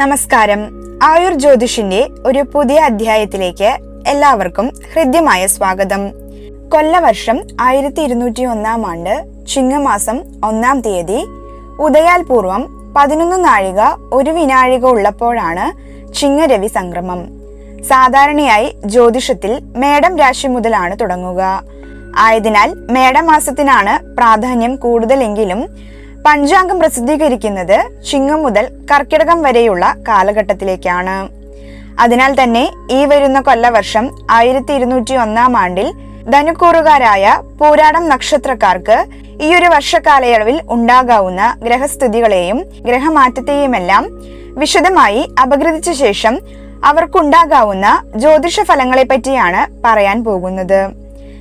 നമസ്കാരം. ആയുർ ജ്യോതിഷിന്റെ ഒരു പുതിയ അധ്യായത്തിലേക്ക് എല്ലാവർക്കും ഹൃദ്യമായ സ്വാഗതം. കൊല്ലവർഷം ആയിരത്തി ഇരുന്നൂറ്റി ഒന്നാം ആണ്ട് ചിങ്ങമാസം ഒന്നാം തീയതി ഉദയാൽപൂർവം പതിനൊന്ന് നാഴിക ഒരു വിനാഴിക ഉള്ളപ്പോഴാണ് ചിങ്ങരവി സംക്രമം. സാധാരണയായി ജ്യോതിഷത്തിൽ മേടം രാശി മുതലാണ് തുടങ്ങുക. ആയതിനാൽ മേടമാസത്തിനാണ് പ്രാധാന്യം കൂടുതലെങ്കിലും പഞ്ചാംഗം പ്രസിദ്ധീകരിക്കുന്നത് ചിങ്ങം മുതൽ കർക്കിടകം വരെയുള്ള കാലഘട്ടത്തിലേക്കാണ്. അതിനാൽ തന്നെ ഈ വരുന്ന കൊല്ലവർഷം ആയിരത്തി ഇരുന്നൂറ്റി ഒന്നാം ആണ്ടിൽ ധനുക്കൂറുകാരായ പൂരാടം നക്ഷത്രക്കാർക്ക് ഈ ഒരു വർഷക്കാലയളവിൽ ഉണ്ടാകാവുന്ന ഗ്രഹസ്ഥിതികളെയും ഗ്രഹമാറ്റത്തെയുമെല്ലാം വിശദമായി അപഗ്രഥിച്ച ശേഷം അവർക്കുണ്ടാകാവുന്ന ജ്യോതിഷ ഫലങ്ങളെ പറ്റിയാണ് പറയാൻ പോകുന്നത്.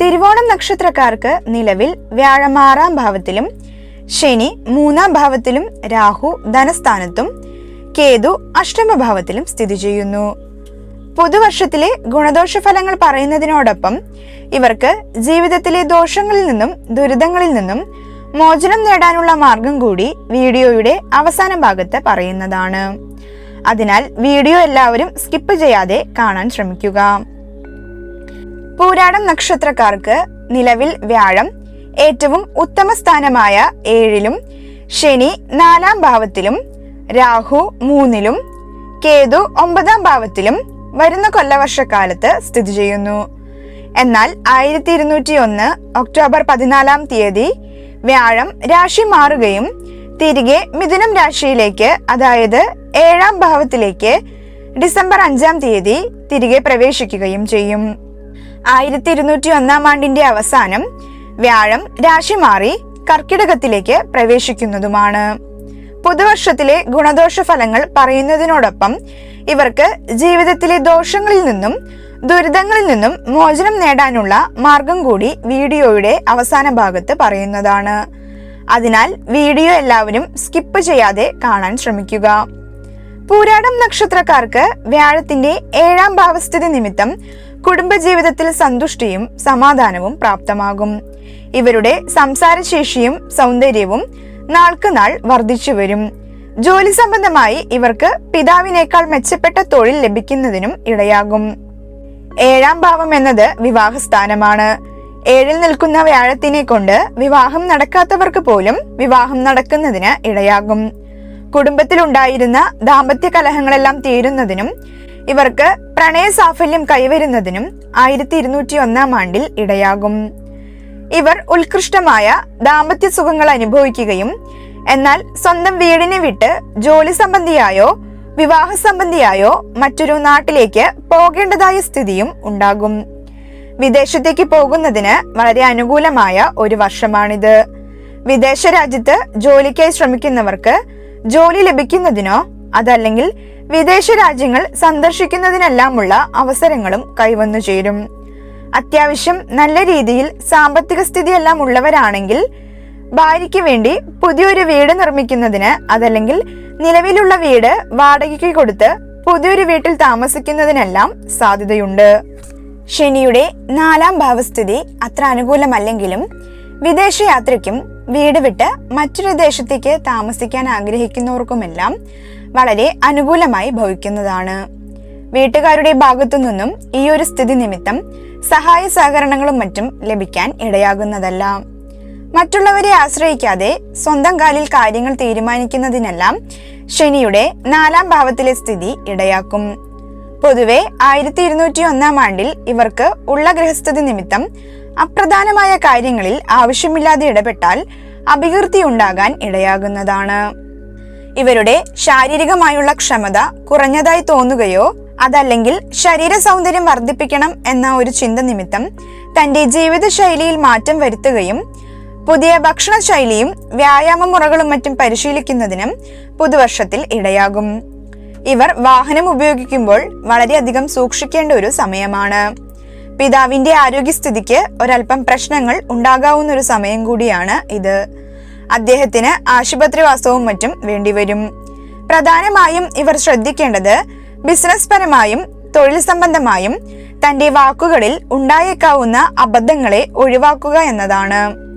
തിരുവോണം നക്ഷത്രക്കാർക്ക് നിലവിൽ വ്യാഴം ആറാം ഭാവത്തിലും ശനി മൂന്നാം ഭാവത്തിലും രാഹു ധനസ്ഥാനത്തും കേതു അഷ്ടമഭാവത്തിലും സ്ഥിതി ചെയ്യുന്നു. പുതുവർഷത്തിലെ ഗുണദോഷ ഫലങ്ങൾ പറയുന്നതിനോടൊപ്പം ഇവർക്ക് ജീവിതത്തിലെ ദോഷങ്ങളിൽ നിന്നും ദുരിതങ്ങളിൽ നിന്നും മോചനം നേടാനുള്ള മാർഗം കൂടി വീഡിയോയുടെ അവസാന ഭാഗത്ത് പറയുന്നതാണ്. അതിനാൽ വീഡിയോ എല്ലാവരും സ്കിപ്പ് ചെയ്യാതെ കാണാൻ ശ്രമിക്കുക. പൂരാടം നക്ഷത്രക്കാർക്ക് നിലവിൽ വ്യാഴം ഏറ്റവും ഉത്തമ സ്ഥാനമായ ഏഴിലും ശനി നാലാം ഭാവത്തിലും രാഹു മൂന്നിലും കേതു ഒമ്പതാം ഭാവത്തിലും വരുന്ന കൊല്ലവർഷക്കാലത്ത് സ്ഥിതി ചെയ്യുന്നു. എന്നാൽ ആയിരത്തി ഇരുന്നൂറ്റി ഒന്ന് ഒക്ടോബർ പതിനാലാം തീയതി വ്യാഴം രാശി മാറുകയും തിരികെ മിഥുനം രാശിയിലേക്ക് അതായത് ഏഴാം ഭാവത്തിലേക്ക് ഡിസംബർ അഞ്ചാം തീയതി തിരികെ പ്രവേശിക്കുകയും ചെയ്യും. ആയിരത്തി ഇരുന്നൂറ്റി ഒന്നാം ആണ്ടിന്റെ അവസാനം വ്യാഴം രാശി മാറി കർക്കിടകത്തിലേക്ക് പ്രവേശിക്കുന്നതുമാണ്. പുതുവർഷത്തിലെ ഗുണദോഷ ഫലങ്ങൾ പറയുന്നതിനോടൊപ്പം ഇവർക്ക് ജീവിതത്തിലെ ദോഷങ്ങളിൽ നിന്നും ദുരിതങ്ങളിൽ നിന്നും മോചനം നേടാനുള്ള മാർഗം കൂടി വീഡിയോയുടെ അവസാന ഭാഗത്ത് പറയുന്നതാണ്. അതിനാൽ വീഡിയോ എല്ലാവരും സ്കിപ്പ് ചെയ്യാതെ കാണാൻ ശ്രമിക്കുക. പൂരാടം നക്ഷത്രക്കാർക്ക് വ്യാഴത്തിന്റെ ഏഴാം ഭാവസ്ഥിതി നിമിത്തം കുടുംബജീവിതത്തിൽ സന്തുഷ്ടിയും സമാധാനവും പ്രാപ്തമാകും. ഇവരുടെ സംസാരശേഷിയും സൗന്ദര്യവും നാൾക്കുനാൾ വർദ്ധിച്ചു വരും. ജോലി സംബന്ധമായി ഇവർക്ക് പിതാവിനേക്കാൾ മെച്ചപ്പെട്ട തൊഴിൽ ലഭിക്കുന്നതിനും ഇടയാകും. ഏഴാം ഭാവം എന്നത് വിവാഹസ്ഥാനമാണ്. ഏഴിൽ നിൽക്കുന്ന വ്യാഴത്തിനെ കൊണ്ട് വിവാഹം നടക്കാത്തവർക്ക് പോലും വിവാഹം നടക്കുന്നതിന് ഇടയാകും. കുടുംബത്തിലുണ്ടായിരുന്ന ദാമ്പത്യ കലഹങ്ങളെല്ലാം തീരുന്നതിനും ഇവർക്ക് പ്രണയ സാഫല്യം കൈവരുന്നതിനും ആയിരത്തി ഇരുന്നൂറ്റി ഒന്നാം ആണ്ടിൽ ഇടയാകും. ഇവർ ഉത്കൃഷ്ടമായ ദാമ്പത്യ സുഖങ്ങൾ അനുഭവിക്കുകയും എന്നാൽ സ്വന്തം വീടിനെ വിട്ട് ജോലി സംബന്ധിയായോ വിവാഹ സംബന്ധിയായോ മറ്റൊരു നാട്ടിലേക്ക് പോകേണ്ടതായ സ്ഥിതിയും ഉണ്ടാകും. വിദേശത്തേക്ക് പോകുന്നതിന് വളരെ അനുകൂലമായ ഒരു വർഷമാണിത്. വിദേശ രാജ്യത്ത് ജോലിക്കായി ശ്രമിക്കുന്നവർക്ക് ജോലി ലഭിക്കുന്നതിനോ അതല്ലെങ്കിൽ വിദേശ രാജ്യങ്ങൾ സന്ദർശിക്കുന്നതിനെല്ലാമുള്ള അവസരങ്ങളും കൈവന്നു ചേരും. അത്യാവശ്യം നല്ല രീതിയിൽ സാമ്പത്തിക സ്ഥിതിയെല്ലാം ഉള്ളവരാണെങ്കിൽ ഭാര്യയ്ക്ക് വേണ്ടി പുതിയൊരു വീട് നിർമ്മിക്കുന്നതിന് അതല്ലെങ്കിൽ നിലവിലുള്ള വീട് വാടകയ്ക്ക് കൊടുത്ത് പുതിയൊരു വീട്ടിൽ താമസിക്കുന്നതിനെല്ലാം സാധ്യതയുണ്ട്. ശനിയുടെ നാലാം ഭാവസ്ഥിതി അത്ര അനുകൂലമല്ലെങ്കിലും വിദേശയാത്രയ്ക്കും വീട് വിട്ട് മറ്റൊരു ദേശത്തേക്ക് താമസിക്കാൻ ആഗ്രഹിക്കുന്നവർക്കുമെല്ലാം വളരെ അനുകൂലമായി ഭവിക്കുന്നതാണ്. വീട്ടുകാരുടെ ഭാഗത്തു നിന്നും ഈ ഒരു സ്ഥിതി നിമിത്തം സഹായ സഹകരണങ്ങളും മറ്റും ലഭിക്കാൻ ഇടയാകുന്നതല്ല. മറ്റുള്ളവരെ ആശ്രയിക്കാതെ സ്വന്തം കാലിൽ കാര്യങ്ങൾ തീരുമാനിക്കുന്നതിനെല്ലാം ശനിയുടെ നാലാം ഭാവത്തിലെ സ്ഥിതി ഇടയാക്കും. പൊതുവെ ആയിരത്തി ഇരുന്നൂറ്റി ഒന്നാം ആണ്ടിൽ ഇവർക്ക് ഉള്ള ഗ്രഹസ്ഥിതി നിമിത്തം അപ്രധാനമായ കാര്യങ്ങളിൽ ആവശ്യമില്ലാതെ ഇടപെട്ടാൽ അഭികൃതി ഉണ്ടാകാൻ ഇടയാകുന്നതാണ്. ഇവരുടെ ശാരീരികമായുള്ള ക്ഷമത കുറഞ്ഞതായി തോന്നുകയോ അതല്ലെങ്കിൽ ശരീര സൗന്ദര്യം വർദ്ധിപ്പിക്കണം എന്ന ഒരു ചിന്ത നിമിത്തം തന്റെ ജീവിതശൈലിയിൽ മാറ്റം വരുത്തുകയും പുതിയ ഭക്ഷണശൈലിയും വ്യായാമ മുറകളും മറ്റും പരിശീലിക്കുന്നതിനും പുതുവർഷത്തിൽ ഇടയാകും. ഇവർ വാഹനം ഉപയോഗിക്കുമ്പോൾ വളരെയധികം സൂക്ഷിക്കേണ്ട ഒരു സമയമാണ്. പിതാവിന്റെ ആരോഗ്യസ്ഥിതിക്ക് ഒരല്പം പ്രശ്നങ്ങൾ ഉണ്ടാകാവുന്ന ഒരു സമയം കൂടിയാണ് ഇത്. അദ്ദേഹത്തിന് ആശുപത്രിവാസവും മറ്റും വേണ്ടിവരും. പ്രധാനമായും ഇവർ ശ്രദ്ധിക്കേണ്ടത് ബിസിനസ് പരമായും തൊഴിൽ സംബന്ധമായും തന്റെ വാക്കുകളിൽ ഉണ്ടായേക്കാവുന്ന അബദ്ധങ്ങളെ ഒഴിവാക്കുക എന്നതാണ്.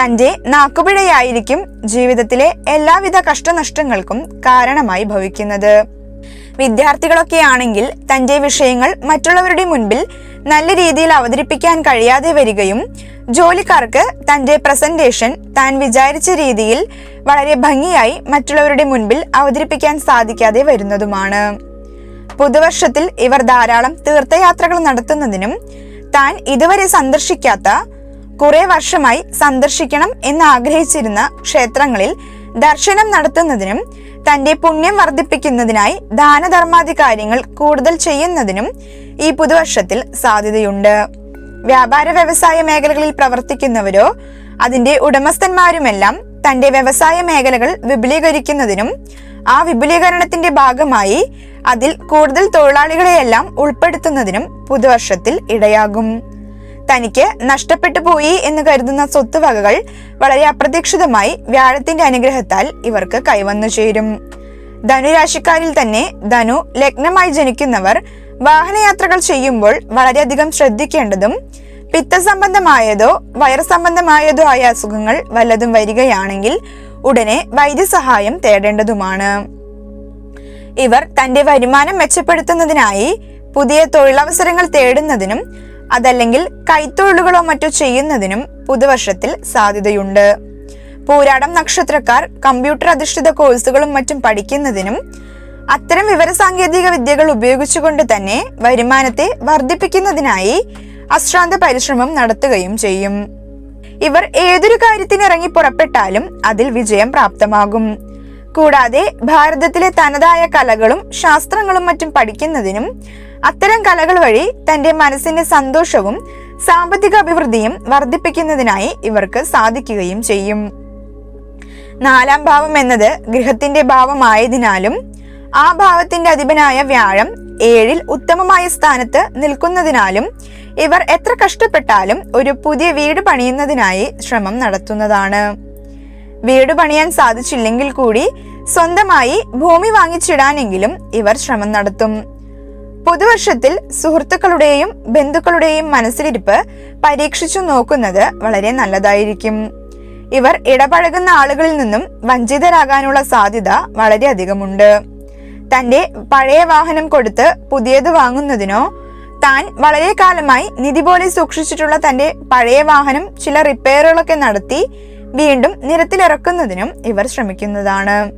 തന്റെ നാക്കുപിഴയായിരിക്കും ജീവിതത്തിലെ എല്ലാവിധ കഷ്ടനഷ്ടങ്ങൾക്കും കാരണമായി ഭവിക്കുന്നത്. വിദ്യാർത്ഥികളൊക്കെ ആണെങ്കിൽ തന്റെ വിഷയങ്ങൾ മറ്റുള്ളവരുടെ മുൻപിൽ നല്ല രീതിയിൽ അവതരിപ്പിക്കാൻ കഴിയാതെ വരികയും ജോലിക്കാർക്ക് തന്റെ പ്രസന്റേഷൻ താൻ വിചാരിച്ച രീതിയിൽ വളരെ ഭംഗിയായി മറ്റുള്ളവരുടെ മുൻപിൽ അവതരിപ്പിക്കാൻ സാധിക്കാതെ വരുന്നതുമാണ്. പുതുവർഷത്തിൽ ഇവർ ധാരാളം തീർത്ഥയാത്രകൾ നടത്തുന്നതിനും താൻ ഇതുവരെ സന്ദർശിക്കാത്ത കുറെ വർഷമായി സന്ദർശിക്കണം എന്ന് ആഗ്രഹിച്ചിരുന്ന ക്ഷേത്രങ്ങളിൽ ദർശനം നടത്തുന്നതിനും തന്റെ പുണ്യം വർദ്ധിപ്പിക്കുന്നതിനായി ദാനധർമാദി കാര്യങ്ങൾ കൂടുതൽ ചെയ്യുന്നതിനും ഈ പുതുവർഷത്തിൽ സാധ്യതയുണ്ട്. വ്യാപാര വ്യവസായ മേഖലകളിൽ പ്രവർത്തിക്കുന്നവരോ അതിന്റെ ഉടമസ്ഥന്മാരുമെല്ലാം തന്റെ വ്യവസായ മേഖലകൾ വിപുലീകരിക്കുന്നതിനും ആ വിപുലീകരണത്തിന്റെ ഭാഗമായി അതിൽ കൂടുതൽ തൊഴിലാളികളെയെല്ലാം ഉൾപ്പെടുത്തുന്നതിനും പുതുവർഷത്തിൽ ഇടയാകും. തനിക്ക് നഷ്ടപ്പെട്ടു പോയി എന്ന് കരുതുന്ന സ്വത്തുവകകൾ വളരെ അപ്രതീക്ഷിതമായി വ്യാഴത്തിന്റെ അനുഗ്രഹത്താൽ ഇവർക്ക് കൈവന്നു ചേരും. ധനുരാശിക്കാരിൽ തന്നെ ധനു ലഗ്നമായി ജനിക്കുന്നവർ വാഹനയാത്രകൾ ചെയ്യുമ്പോൾ വളരെയധികം ശ്രദ്ധിക്കേണ്ടതും പിത്തസംബന്ധമായതോ വയർ സംബന്ധമായതോ ആയ അസുഖങ്ങൾ വല്ലതും വരികയാണെങ്കിൽ ഉടനെ വൈദ്യസഹായം തേടേണ്ടതുമാണ്. ഇവർ തന്റെ വരുമാനം മെച്ചപ്പെടുത്തുന്നതിനായി പുതിയ തൊഴിലവസരങ്ങൾ തേടുന്നതിനും അതല്ലെങ്കിൽ കൈത്തൊഴിലുകളോ മറ്റോ ചെയ്യുന്നതിനും പുതുവർഷത്തിൽ സാധ്യതയുണ്ട്. പൂരാടം നക്ഷത്രക്കാർ കമ്പ്യൂട്ടർ അധിഷ്ഠിത കോഴ്സുകളും മറ്റും പഠിക്കുന്നതിനും അത്തരം വിവരസാങ്കേതിക വിദ്യകൾ ഉപയോഗിച്ചുകൊണ്ട് തന്നെ വരുമാനത്തെ വർദ്ധിപ്പിക്കുന്നതിനായി അശ്രാന്ത പരിശ്രമം നടത്തുകയും ചെയ്യും. ഇവർ ഏതൊരു കാര്യത്തിന് ഇറങ്ങി പുറപ്പെട്ടാലും അതിൽ വിജയം പ്രാപ്തമാകും. കൂടാതെ ഭാരതത്തിലെ തനതായ കലകളും ശാസ്ത്രങ്ങളും മറ്റും പഠിക്കുന്നതിനും അത്തരം കലകൾ വഴി തന്റെ മനസ്സിന്റെ സന്തോഷവും സാമ്പത്തിക അഭിവൃദ്ധിയും വർദ്ധിപ്പിക്കുന്നതിനായി ഇവർക്ക് സാധിക്കുകയും ചെയ്യും. നാലാം ഭാവം എന്നത് ഗൃഹത്തിന്റെ ഭാവമായതിനാലും ആ ഭാവത്തിന്റെ അധിപനായ വ്യാഴം ഏഴിൽ ഉത്തമമായ സ്ഥാനത്ത് നിൽക്കുന്നതിനാലും ഇവർ എത്ര കഷ്ടപ്പെട്ടാലും ഒരു പുതിയ വീട് പണിയുന്നതിനായി ശ്രമം നടത്തുന്നതാണ്. വീട് പണിയാൻ സാധിച്ചില്ലെങ്കിൽ കൂടി സ്വന്തമായി ഭൂമി വാങ്ങിച്ചിടാനെങ്കിലും ഇവർ ശ്രമം നടത്തും. പുതുവർഷത്തിൽ സുഹൃത്തുക്കളുടെയും ബന്ധുക്കളുടെയും മനസ്സിലിരിപ്പ് പരീക്ഷിച്ചു നോക്കുന്നത് വളരെ നല്ലതായിരിക്കും. ഇവർ ഇടപഴകുന്ന ആളുകളിൽ നിന്നും വഞ്ചിതരാകാനുള്ള സാധ്യത വളരെയധികമുണ്ട്. തന്റെ പഴയ വാഹനം കൊടുത്ത് പുതിയത് വാങ്ങുന്നതിനോ താൻ വളരെ കാലമായി നിധി പോലെ സൂക്ഷിച്ചിട്ടുള്ള തന്റെ പഴയ വാഹനം ചില റിപ്പയറുകളൊക്കെ നടത്തി വീണ്ടും നിരത്തിലിറക്കുന്നതിനും ഇവർ ശ്രമിക്കുന്നതാണ്.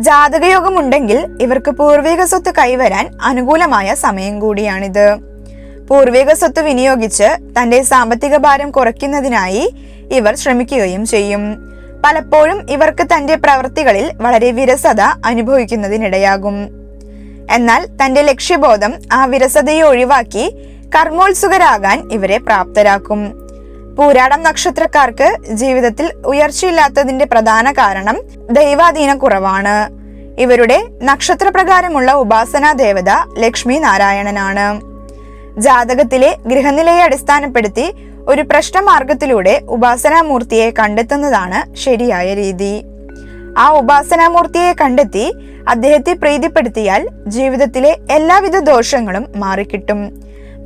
ജാതകയോഗമുണ്ടെങ്കിൽ ഇവർക്ക് പൂർവിക സ്വത്ത് കൈവരാൻ അനുകൂലമായ സമയം കൂടിയാണിത്. പൂർവിക സ്വത്ത് വിനിയോഗിച്ച് തന്റെ സാമ്പത്തിക ഭാരം കുറയ്ക്കുന്നതിനായി ഇവർ ശ്രമിക്കുകയും ചെയ്യും. പലപ്പോഴും ഇവർക്ക് തന്റെ പ്രവൃത്തികളിൽ വളരെ വിരസത അനുഭവിക്കുന്നതിനിടയാകും. എന്നാൽ തന്റെ ലക്ഷ്യബോധം ആ വിരസതയെ ഒഴിവാക്കി കർമ്മോത്സുകരാകാൻ ഇവരെ പ്രാപ്തരാക്കും. പൂരാടം നക്ഷത്രക്കാർക്ക് ജീവിതത്തിൽ ഉയർച്ചയില്ലാത്തതിന്റെ പ്രധാന കാരണം ദൈവാധീന കുറവാണ്. ഇവരുടെ നക്ഷത്രപ്രകാരമുള്ള ഉപാസനാ ദേവത ലക്ഷ്മി നാരായണനാണ്. ജാതകത്തിലെ ഗൃഹനിലയെ അടിസ്ഥാനപ്പെടുത്തി ഒരു പ്രശ്നമാർഗത്തിലൂടെ ഉപാസനാമൂർത്തിയെ കണ്ടെത്തുന്നതാണ് ശരിയായ രീതി. ആ ഉപാസനാമൂർത്തിയെ കണ്ടെത്തി അദ്ദേഹത്തെ പ്രീതിപ്പെടുത്തിയാൽ ജീവിതത്തിലെ എല്ലാവിധ ദോഷങ്ങളും മാറിക്കിട്ടും.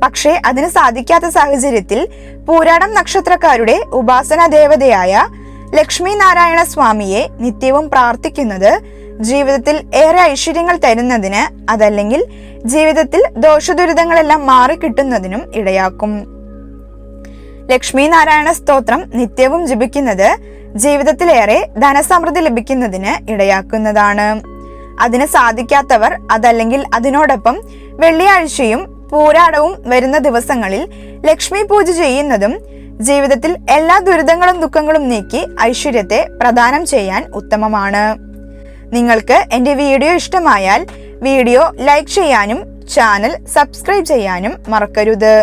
പക്ഷേ അതിന് സാധിക്കാത്ത സാഹചര്യത്തിൽ പൂരാടം നക്ഷത്രക്കാരുടെ ഉപാസന ദേവതയായ ലക്ഷ്മി നാരായണ സ്വാമിയെ നിത്യവും പ്രാർത്ഥിക്കുന്നത് ജീവിതത്തിൽ ഏറെ ഐശ്വര്യങ്ങൾ തരുന്നതിന് അതല്ലെങ്കിൽ ജീവിതത്തിൽ ദോഷദുരിതങ്ങളെല്ലാം മാറിക്കിട്ടുന്നതിനും ഇടയാക്കും. ലക്ഷ്മി നാരായണ സ്തോത്രം നിത്യവും ജപിക്കുന്നത് ജീവിതത്തിലേറെ ധനസമൃദ്ധി ലഭിക്കുന്നതിന് ഇടയാക്കുന്നതാണ്. അതിന് സാധിക്കാത്തവർ അതല്ലെങ്കിൽ അതിനോടൊപ്പം വെള്ളിയാഴ്ചയും പൂരാടവും വരുന്ന ദിവസങ്ങളിൽ ലക്ഷ്മി പൂജ ചെയ്യുന്നതും ജീവിതത്തിൽ എല്ലാ ദുരിതങ്ങളും ദുഃഖങ്ങളും നീക്കി ഐശ്വര്യത്തെ പ്രദാനം ചെയ്യാൻ ഉത്തമമാണ്. നിങ്ങൾക്ക് എന്റെ വീഡിയോ ഇഷ്ടമായാൽ വീഡിയോ ലൈക്ക് ചെയ്യാനും ചാനൽ സബ്സ്ക്രൈബ് ചെയ്യാനും മറക്കരുത്.